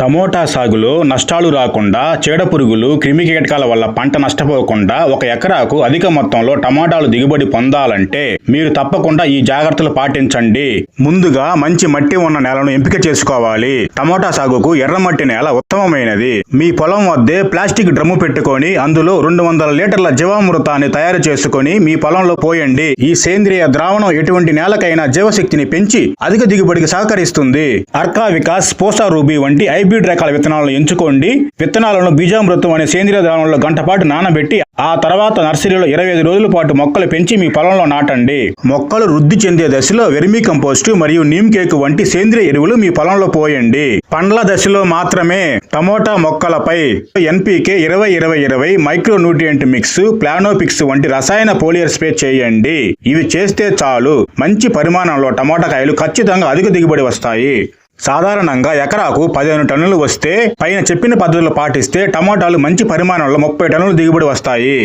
Tomato సాగులో నష్టాలు రాకుండా చీడ పురుగులు క్రిమి కీటకాల వల్ల పంట నష్టపోకుండా ఒక ఎకరాకు అధిక మొత్తంలో టమాటాలు దిగుబడి పొందాలంటే మీరు తప్పకుండా ఈ జాగ్రత్తలు పాటించండి. ముందుగా మంచి మట్టి ఉన్న నేలను ఎంపిక చేసుకోవాలి. టమోటా సాగుకు ఎర్రమట్టి నేల ఉత్తమమైనది. మీ పొలం వద్దే ప్లాస్టిక్ డ్రమ్ము పెట్టుకొని అందులో రెండు వందల లీటర్ల జీవామృతాన్ని తయారు చేసుకొని మీ పొలంలో పోయండి. ఈ సేంద్రియ ద్రావణం ఎటువంటి నేలకైనా జీవశక్తిని పెంచి అధిక దిగుబడికి సహకరిస్తుంది. అర్కా వికాస్ పోసా రూబీ వంటి హైబ్రిడ్ రకాల విత్తనాలను ఎంచుకోండి. విత్తనాలను బీజామృతం అనే సేంద్రియ ద్రావణంలో గంట పాటు నానబెట్టి ఆ తర్వాత నర్సరీలో ఇరవై ఐదు రోజుల పాటు మొక్కలు పెంచి మీ పొలంలో నాటండి. మొక్కలు వృద్ధి చెందే దశలో వెర్మీ కంపోస్టు మరియు నీమ్ కేక్ వంటి సేంద్రియ ఎరువులు మీ పొలంలో పోయండి. పండ్ల దశలో మాత్రమే టమోటా మొక్కలపై ఎన్పీకే ఇరవై ఇరవై ఇరవై మైక్రో న్యూట్రియంట్ మిక్స్ ప్లానోపిక్స్ వంటి రసాయన పోలియర్ స్ప్రే చేయండి. ఇవి చేస్తే చాలు. మంచి పరిమాణంలో టమోటా కాయలు ఖచ్చితంగా అధిక దిగుబడి వస్తాయి. సాధారణంగా ఎకరాకు పదిహేను టన్నులు వస్తే పైన చెప్పిన పద్ధతులు పాటిస్తే టమోటాలు మంచి పరిమాణంలో ముప్పై టన్నులు దిగుబడి వస్తాయి.